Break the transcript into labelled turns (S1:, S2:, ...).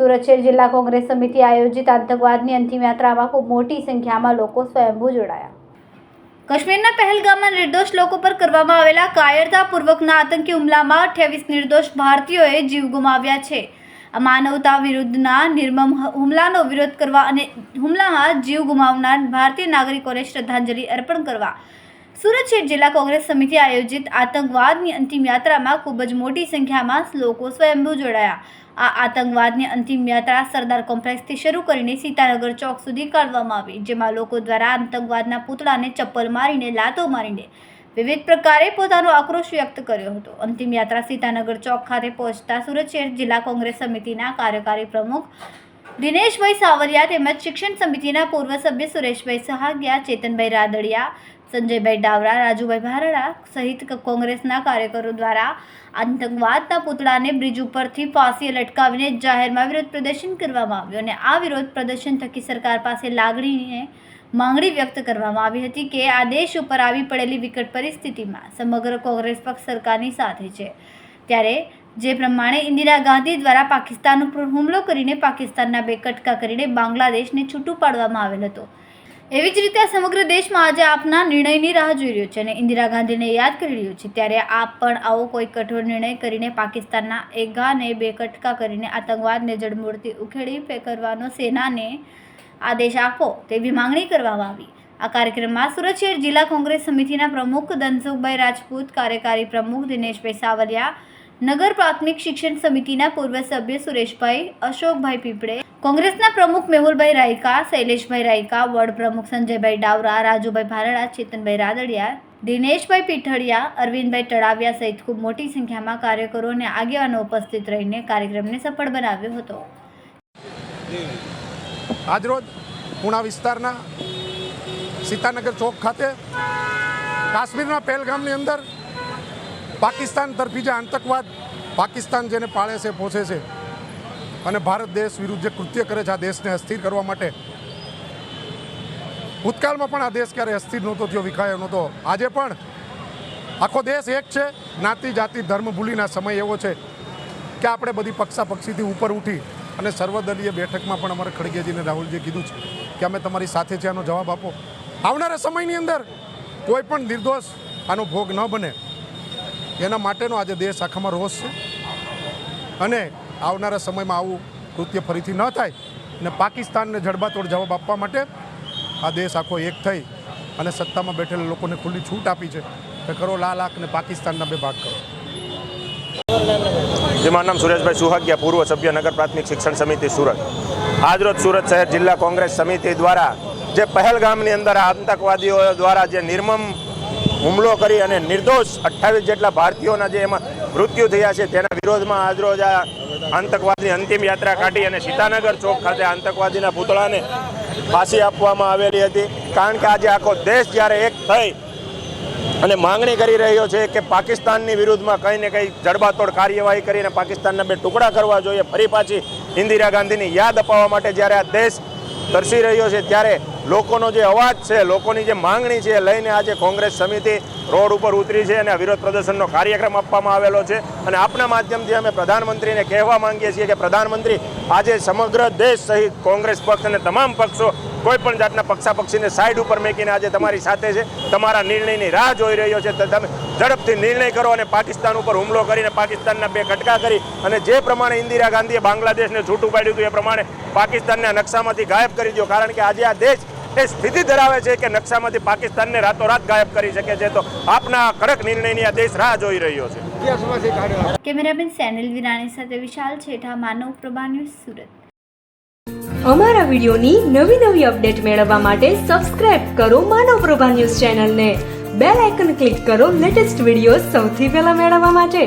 S1: સુરત શહેર જિલ્લા કોંગ્રેસ સમિતિ આયોજિત આતંકવાદની અંતિમ ખૂબ મોટી સંખ્યામાં લોકો સ્વયંભૂ જોડાયા. કાશ્મીરના પહેલગામમાં નિર્દોષ લોકો પર કરવામાં આવેલા કાયરતાપૂર્વકના આતંકી હુમલામાં અઠ્યાવીસ નિર્દોષ ભારતીયોએ જીવ ગુમાવ્યા છે. આ માનવતા વિરુદ્ધના નિર્મમ હુમલાનો વિરોધ કરવા અને હુમલામાં જીવ ગુમાવનાર ભારતીય નાગરિકોને શ્રદ્ધાંજલિ અર્પણ કરવા સુરત શહેર જિલ્લા કોંગ્રેસ સમિતિ આયોજિત આતંકવાદની અંતિમ યાત્રામાં ખૂબ જ મોટી સંખ્યામાં લોકો સ્વયંભૂ જોડાયા. આ આતંકવાદની અંતિમ યાત્રા સરદાર કોમ્પ્લેક્સથી શરૂ કરીને સીતાનગર ચોક સુધી કાઢવામાં આવી, જેમાં લોકો દ્વારા આતંકવાદના પૂતળાને ચપ્પલ મારીને લાતો મારીને વિવિધ પ્રકારે પોતાનો આક્રોશ વ્યક્ત કર્યો હતો. અંતિમ યાત્રા સીતાનગર ચોક ખાતે પહોંચતા સુરત શહેર જિલ્લા કોંગ્રેસ સમિતિના કાર્યકારી પ્રમુખ દિનેશભાઈ સાવરિયા તેમજ શિક્ષણ સમિતિના પૂર્વ સભ્ય સુરેશભાઈ સહાગિયા, ચેતનભાઈ રાદડિયા સંજયભાઈ ડાવરા, રાજુભાઈ ભારડા સહિત કોંગ્રેસના કાર્યકરો દ્વારા આતંકવાદના પૂતળાને બ્રિજ ઉપરથી ફાંસીએ લટકાવીને જાહેરમાં વિરોધ પ્રદર્શન કરવામાં આવ્યું અને આ વિરોધ પ્રદર્શન થકી સરકાર પાસે લાગણીને માંગણી વ્યક્ત કરવામાં આવી હતી કે આ દેશ ઉપર આવી પડેલી વિકટ પરિસ્થિતિમાં સમગ્ર કોંગ્રેસ પક્ષ સરકારની સાથે છે. ત્યારે જે પ્રમાણે ઇન્દિરા ગાંધી દ્વારા પાકિસ્તાન ઉપર હુમલો કરીને પાકિસ્તાનના બે કટકા કરીને બાંગ્લાદેશને છૂટું પાડવામાં આવેલ હતો. એવી જ રીતે આ સમગ્ર દેશમાં આજે આપના નિર્ણયની રાહ જોઈ રહ્યો છે અને ઇન્દિરા ગાંધીને યાદ કરી રહ્યો છે. ત્યારે આપ પણ આવો કોઈ કઠોર નિર્ણય કરીને પાકિસ્તાનના એક ગાને બે કટકા કરીને આતંકવાદને જડમૂળથી ઉખેડી ફે- કરવાનો સેનાને આદેશ આપો તેવી માંગણી કરવામાં આવી. આ કાર્યક્રમમાં સુરત શહેર જિલ્લા કોંગ્રેસ સમિતિના પ્રમુખ ધનસુખભાઈ રાજપૂત, કાર્યકારી પ્રમુખ દિનેશભાઈ સાવલિયા નગર પ્રાથમિક શિક્ષણ સમિતિના પૂર્વ સભ્ય સુરેશભાઈ, અશોકભાઈ પીપળે, કોંગ્રેસના પ્રમુખ મેહુલભાઈ રાયકા, શૈલેષભાઈ રાયકા વોર્ડ પ્રમુખ સંજયભાઈ ડાવરા, રાજુભાઈ ભારડા, ચેતનભાઈ રાદડિયા, દિનેશભાઈ પીઠડિયા, અરવિંદભાઈ તળાવિયા સહિત ખૂબ મોટી સંખ્યામાં કાર્યકરો અને આગેવાનો ઉપસ્થિત રહીને કાર્યક્રમને સફળ બનાવ્યો હતો.
S2: આજરોજ પુણા વિસ્તારના સીતાનગર ચોક ખાતે કાશ્મીરના પહેલગામની અંદર પાકિસ્તાન તરફી જે આતંકવાદ પાકિસ્તાન જેને પાળે છે, પોષે છે અને ભારત દેશ વિરુદ્ધ જે કૃત્ય કરે છે, આ દેશને અસ્થિર કરવા માટે. ભૂતકાળમાં પણ આ દેશ ક્યારે અસ્થિર નહોતો થયો, વિખાયો નહોતો. આજે પણ આખો દેશ એક છે, જ્ઞાતિ, જાતિ, ધર્મ ભૂલીના સમય એવો છે કે આપણે બધી પક્ષા પક્ષીથી ઉપર ઉઠી અને સર્વદલીય બેઠકમાં પણ અમારે ખડગેજીને રાહુલજીએ કીધું છે કે અમે તમારી સાથે છે, આનો જવાબ આપો. આવનારા સમયની અંદર કોઈ પણ નિર્દોષ આનો ભોગ ન બને. એના માટેનો આજે દેશ આખામાં રોષ છે. અને આવનારા સમયમાં આવું કૃત્ય ફરીથી ન થાય અને પાકિસ્તાનને જડબાતોડ જવાબ આપવા માટે આ દેશ આખો એક થઈ અને સત્તામાં બેઠેલા લોકોને ખુલ્લી છૂટ આપી છે કે કરો લાલ આંખ ને પાકિસ્તાનના બે ભાગ કરો.
S3: જેમાં નામ સુરેશભાઈ સુહાગિયા, પૂર્વ સભ્ય નગર પ્રાથમિક શિક્ષણ સમિતિ સુરત. આજરોજ સુરત શહેર જિલ્લા કોંગ્રેસ સમિતિ દ્વારા જે પહેલગામની અંદર આતંકવાદીઓ દ્વારા જે નિર્મમ હુમલો કરી અને નિર્દોષ અઠ્ઠાવીસ જેટલા ભારતીયોના જે એમાં મૃત્યુ થયા છે, તેના વિરોધમાં આજરોજ આ આતંકવાદની અંતિમ યાત્રા કાઢી અને સીતાનગર ચોક ખાતે આતંકવાદીના પૂતળાને ફાંસી આપવામાં આવેલી હતી. કારણ કે આજે આખો દેશ જ્યારે એક થઈ અને માંગણી કરી રહ્યો છે કે પાકિસ્તાનની વિરુદ્ધમાં કંઈ ને કંઈ જડબાતોડ કાર્યવાહી કરીને પાકિસ્તાનના બે ટુકડા કરવા જોઈએ. ફરી પાછી ઇન્દિરા ગાંધીની યાદ અપાવવા માટે જ્યારે આ દેશ તરસી રહ્યો છે, ત્યારે લોકોનો જે અવાજ છે, લોકોની જે માંગણી છે લઈને આજે કોંગ્રેસ સમિતિ રોડ ઉપર ઉતરી છે અને વિરોધ પ્રદર્શનનો કાર્યક્રમ આપવામાં આવેલો છે. અને આપના માધ્યમથી અમે પ્રધાનમંત્રીને કહેવા માંગીએ છીએ કે પ્રધાનમંત્રી, આજે સમગ્ર દેશ સહિત કોંગ્રેસ પક્ષ અને તમામ પક્ષો કોઈ પણ જાતના પક્ષાપક્ષીને સાઈડ ઉપર મેકીને આજે તમારી સાથે છે. તમારા નિર્ણયની રાહ જોઈ રહ્યો છે. તમે ઝડપથી નિર્ણય કરો અને પાકિસ્તાન ઉપર હુમલો કરીને પાકિસ્તાનના બે કટકા કરી અને જે પ્રમાણે ઇન્દિરા ગાંધીએ બાંગ્લાદેશને છૂટું પાડ્યું હતું એ પ્રમાણે પાકિસ્તાનના નકશામાંથી ગાયબ કરી દો. કારણ કે આજે આ દેશ એ સ્થિતિ ધરાવે છે કે નકશામાંથી પાકિસ્તાનને રાતોરાત ગાયબ કરી શકે છે તો આપના કડક નિર્ણયની આ દેશ રાહ જોઈ રહ્યો છે.
S1: કેમેરામેન સેનિલ વિરાણી સાથે વિશાલ છેઠા માનવ પ્રભા ન્યૂઝ સુરત.
S4: અમારા વિડિયોની નવી નવી અપડેટ મેળવવા માટે સબસ્ક્રાઇબ કરો માનવ પ્રભા ન્યૂઝ ચેનલને. બેલ આઇકન ક્લિક કરો લેટેસ્ટ વીડિયો સૌથી પહેલા મેળવવા માટે.